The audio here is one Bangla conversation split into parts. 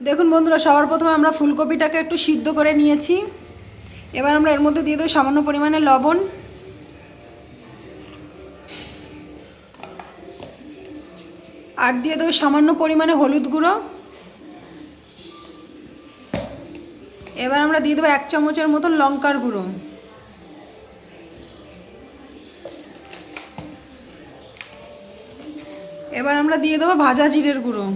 দেখুন বন্ধুরা, সবার প্রথমে আমরা ফুলকপিটাকে একটু সিদ্ধ করে নিয়েছি। এবার আমরা এর মধ্যে দিয়ে দেবো সামান্য পরিমাণে লবণ। আর দিয়ে দেবো সামান্য পরিমাণে হলুদ গুঁড়ো। এবার আমরা দিয়ে দেবো এক চামচের মতন লঙ্কার গুঁড়ো। এবার আমরা দিয়ে দেবো ভাজা জিরের গুঁড়ো।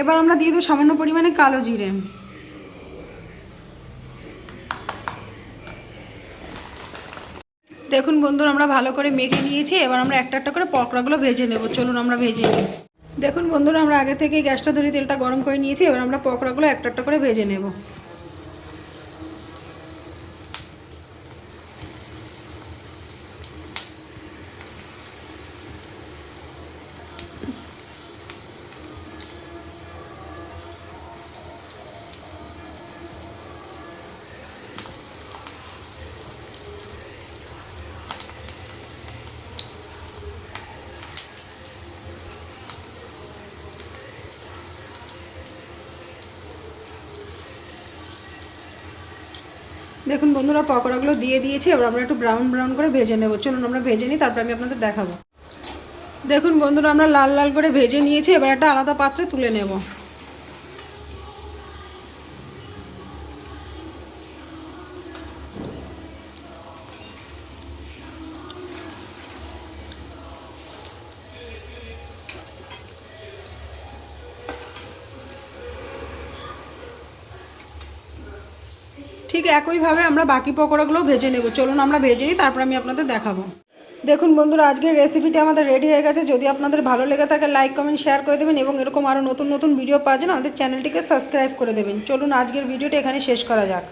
এবার আমরা দিয়ে দেবো সামান্য পরিমাণে কালো জিরে। দেখুন বন্ধুরা, আমরা ভালো করে মেখে নিয়েছি, এবার আমরা একটা একটা করে পকোড়াগুলো ভেজে নেব। চলুন আমরা ভেজে নিই। দেখুন বন্ধুরা, আমরা আগে থেকে গ্যাসটা ধরে তেলটা গরম করে নিয়েছি, এবার আমরা পকোড়াগুলো একটা একটা করে ভেজে নেব। দেখুন বন্ধুরা, পকোড়াগুলো দিয়ে দিয়েছি, এবার আমরা একটু ব্রাউন ব্রাউন করে ভেজে নেব। চলুন আমরা ভেজে নিই, তারপরে আমি আপনাদের দেখাবো। দেখুন বন্ধুরা, আমরা লাল লাল করে ভেজে নিয়েছি, এবার একটা আলাদা পাত্রে তুলে নেব। ঠিক একইভাবে আমরা বাকি পকোড়াগুলো ভেজে নেব। চলুন আমরা ভেজে নিই, তারপর আমি আপনাদের দেখাবো। দেখুন বন্ধুরা, আজকের রেসিপিটি আমাদের রেডি হয়ে গেছে। যদি আপনাদের ভালো লেগে থাকে লাইক কমেন্ট শেয়ার করে দেবেন এবং এরকম আরও নতুন নতুন ভিডিও পাওয়ার জন্য আমাদের চ্যানেলটিকে সাবস্ক্রাইব করে দেবেন। চলুন আজকের ভিডিওটা এখানে শেষ করা যাক।